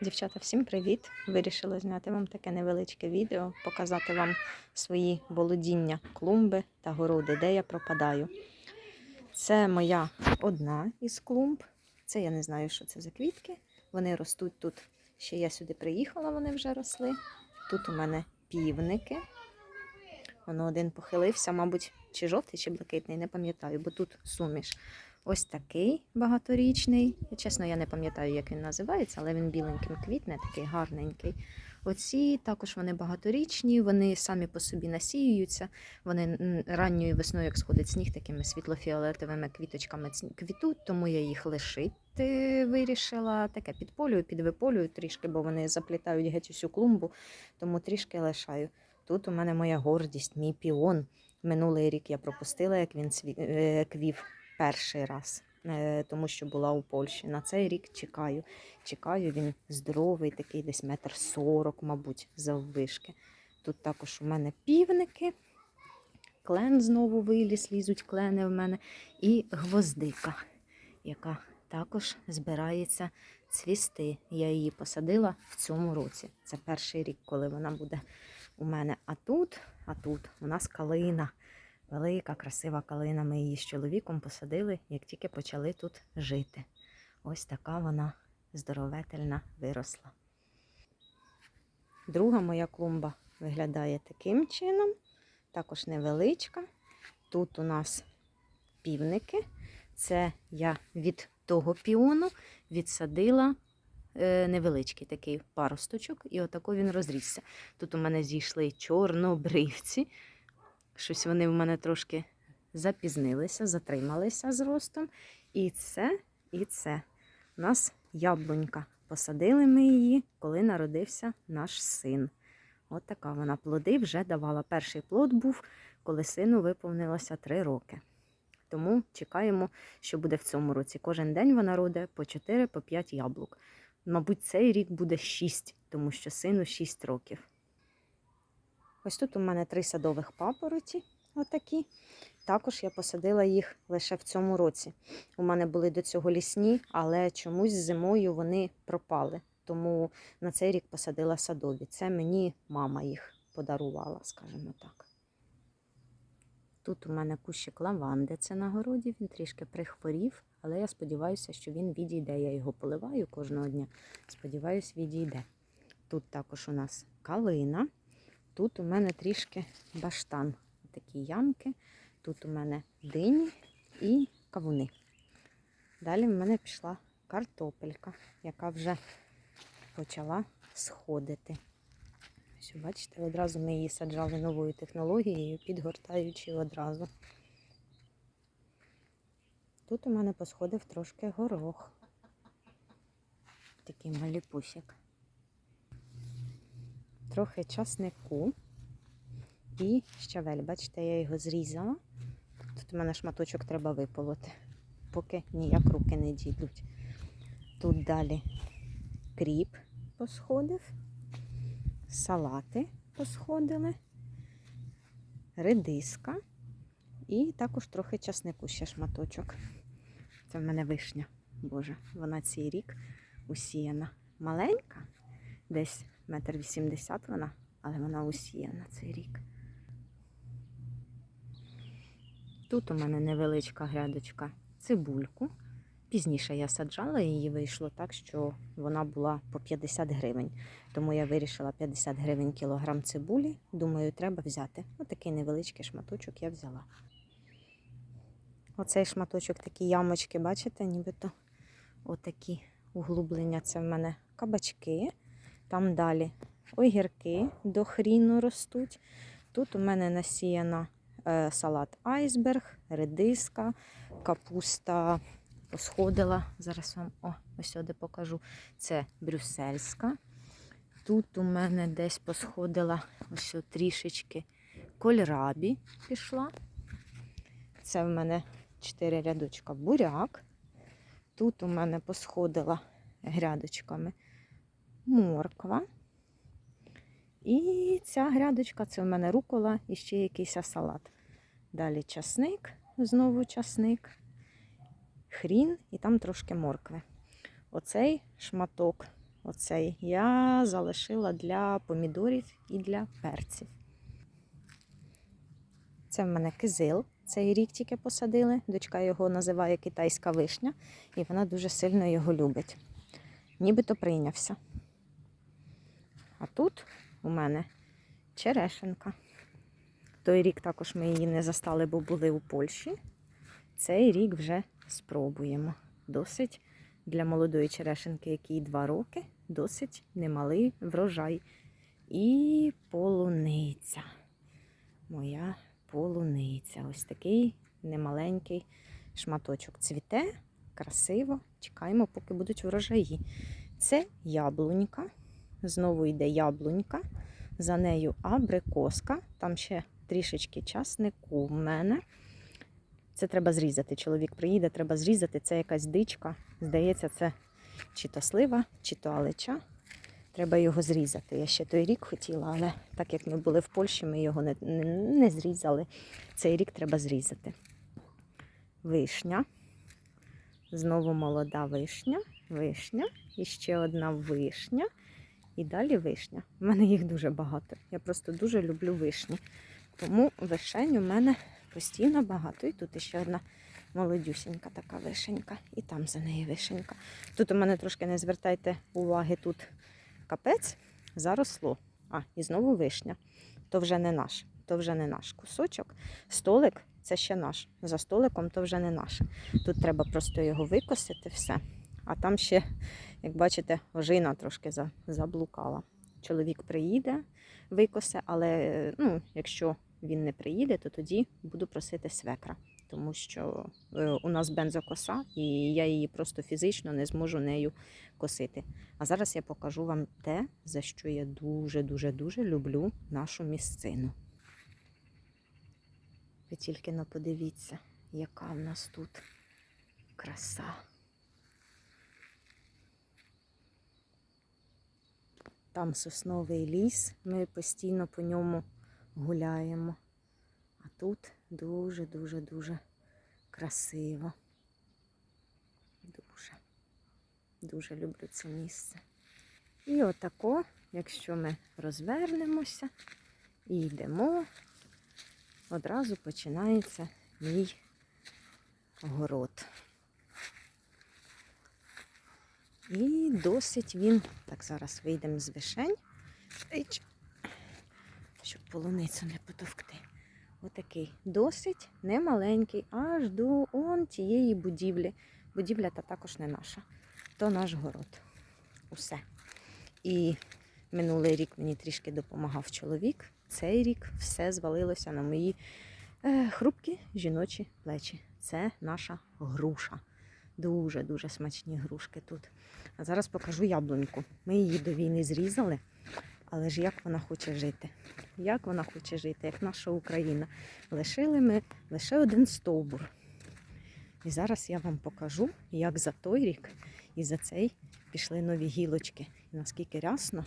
Дівчата, всім привіт! Вирішила зняти вам таке невеличке відео, показати вам свої володіння клумби та городи, де я пропадаю. Це моя одна із клумб. Це я не знаю, що це за квітки. Вони ростуть тут. Ще я сюди приїхала, вони вже росли. Тут у мене півники. Воно один похилився, мабуть, чи жовтий, чи блакитний, не пам'ятаю, бо тут суміш. Ось такий багаторічний. Чесно, я не пам'ятаю, як він називається, але він біленьким квітне, такий гарненький. Оці також вони багаторічні, вони самі по собі насіюються. Вони ранньою весною, як сходить сніг, такими світлофіолетовими квіточками квітуть, тому я їх лишити вирішила. Таке підполюю, підвиполюю трішки, бо вони заплітають геть усю клумбу, тому трішки лишаю. Тут у мене моя гордість, мій піон. Минулий рік я пропустила, як він е, квів перший раз, е, тому що була у Польщі. На цей рік чекаю. Чекаю, він здоровий, такий десь метр сорок, мабуть, заввишки. Тут також у мене півники. Клен знову виліз, лізуть клени в мене. І гвоздика, яка також збирається цвісти. Я її посадила в цьому році. Це перший рік, коли вона буде у мене. А тут, а тут у нас калина. Велика, красива калина. Ми її з чоловіком посадили, як тільки почали тут жити. Ось така вона здоровительна виросла. Друга моя клумба виглядає таким чином, також невеличка. Тут у нас півники. Це я від того піону відсадила е, невеличкий такий паросточок, і отако він розрісся. Тут у мене зійшли чорнобривці. Щось вони в мене трошки запізнилися, затрималися з ростом. І це, і це. У нас яблунька. Посадили ми її, коли народився наш син. От така вона плоди вже давала. Перший плод був, коли сину виповнилося три роки. Тому чекаємо, що буде в цьому році. Кожен день вона родить по 4-5 яблук. Мабуть, цей рік буде 6, тому що сину 6 років. Ось тут у мене три садових папороті. Отакі. Також я посадила їх лише в цьому році. У мене були до цього лісні, але чомусь зимою вони пропали. Тому на цей рік посадила садові. Це мені мама їх подарувала, скажімо так. Тут у мене кущик лаванди, це на городі, він трішки прихворів, але я сподіваюся, що він відійде. Я його поливаю кожного дня. Сподіваюсь, відійде. Тут також у нас калина. Тут у мене трішки баштан. Такі ямки. Тут у мене дині і кавуни. Далі в мене пішла картопелька, яка вже почала сходити. Ось, бачите, одразу ми її саджали новою технологією, підгортаючи одразу. Тут у мене посходив трошки горох. Такий маліпусик. Трохи часнику і щавель. Бачите, я його зрізала. Тут у мене шматочок треба виполоти, поки ніяк руки не дійдуть. Тут далі кріп посходив, салати посходили, редиска і також трохи часнику ще шматочок. Це в мене вишня. Боже, вона цей рік усіяна. Маленька, десь метр вісімдесят вона, але вона усіяна цей рік. Тут у мене невеличка грядочка цибульку. Пізніше я саджала її, вийшло так, що вона була по 50 гривень. Тому я вирішила 50 гривень кілограм цибулі. Думаю, треба взяти. Отакий невеличкий шматочок я взяла. Оцей шматочок, такі ямочки, бачите, нібито отакі углублення. Це в мене кабачки. Там далі огірки до хріну ростуть. Тут у мене насіяна е, салат айсберг, редиска, капуста посходила. Зараз вам о, ось сюди покажу. Це брюссельська. Тут у мене десь посходила ось трішечки кольрабі пішла. Це в мене 4 рядочка буряк. Тут у мене посходила грядочками морква. І ця грядочка це в мене рукола і ще якийсь салат. Далі часник, знову часник, хрін і там трошки моркви. Оцей шматок оцей, я залишила для помідорів і для перців. Це в мене кизил. Цей рік тільки посадили. Дочка його називає китайська вишня, і вона дуже сильно його любить. Нібито прийнявся. А тут у мене черешенка. Той рік також ми її не застали, бо були у Польщі. Цей рік вже спробуємо. Досить для молодої черешенки, якій 2 роки, досить немалий врожай. І полуниця. Моя полуниця. Ось такий немаленький шматочок цвіте, красиво. Чекаємо, поки будуть врожаї. Це яблунька. Знову йде яблунька. За нею абрикоска. Там ще трішечки часнику в мене. Це треба зрізати. Чоловік приїде, треба зрізати. Це якась дичка. Здається, це чи то слива, чи то алеча. Треба його зрізати. Я ще той рік хотіла, але так як ми були в Польщі, ми його не, не, не зрізали. Цей рік треба зрізати. Вишня. Знову молода вишня, вишня, і ще одна вишня. І далі вишня. У мене їх дуже багато. Я просто дуже люблю вишні. Тому вишень у мене постійно багато. І тут ще одна молодюсінька така вишенька. І там за неї вишенька. Тут у мене трошки не звертайте уваги, тут капець заросло. А, і знову вишня. То вже не наш, то вже не наш кусочок. Столик це ще наш. За столиком то вже не наше. Тут треба просто його викосити все. А там ще, як бачите, ожина трошки заблукала. Чоловік приїде, викосе, але ну, якщо він не приїде, то тоді буду просити свекра, тому що е, у нас бензокоса, і я її просто фізично не зможу нею косити. А зараз я покажу вам те, за що я дуже-дуже дуже люблю нашу місцину. Ви тільки но подивіться, яка в нас тут краса. Там сосновий ліс, ми постійно по ньому гуляємо. А тут дуже-дуже-дуже красиво. Дуже. Дуже люблю це місце. І отако, якщо ми розвернемося і йдемо, одразу починається мій город. І досить він, так зараз вийдемо з вишень, щоб полуницю не потовкти. Отакий досить немаленький, аж до он тієї будівлі. Будівля та також не наша. То наш город. Усе. І минулий рік мені трішки допомагав чоловік. Цей рік все звалилося на мої е, хрупкі жіночі плечі. Це наша груша. Дуже-дуже смачні грушки тут. А зараз покажу яблуньку. Ми її до війни зрізали, але ж як вона хоче жити? Як вона хоче жити, як наша Україна. Лишили ми лише один стовбур. І зараз я вам покажу, як за той рік і за цей пішли нові гілочки. І наскільки рясно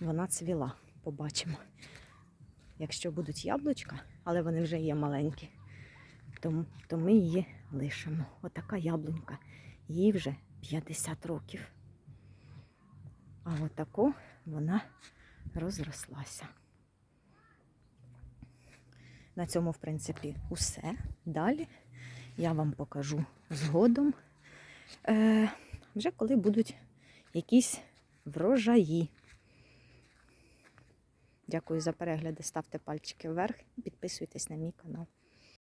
вона цвіла. Побачимо. Якщо будуть яблучка, але вони вже є маленькі, то, то ми її лишимо. Отака яблунька. Їй вже 50 років. А отако вона розрослася. На цьому, в принципі, усе. Далі я вам покажу згодом, е, вже коли будуть якісь врожаї. Дякую за перегляди. Ставте пальчики вверх, підписуйтесь на мій канал.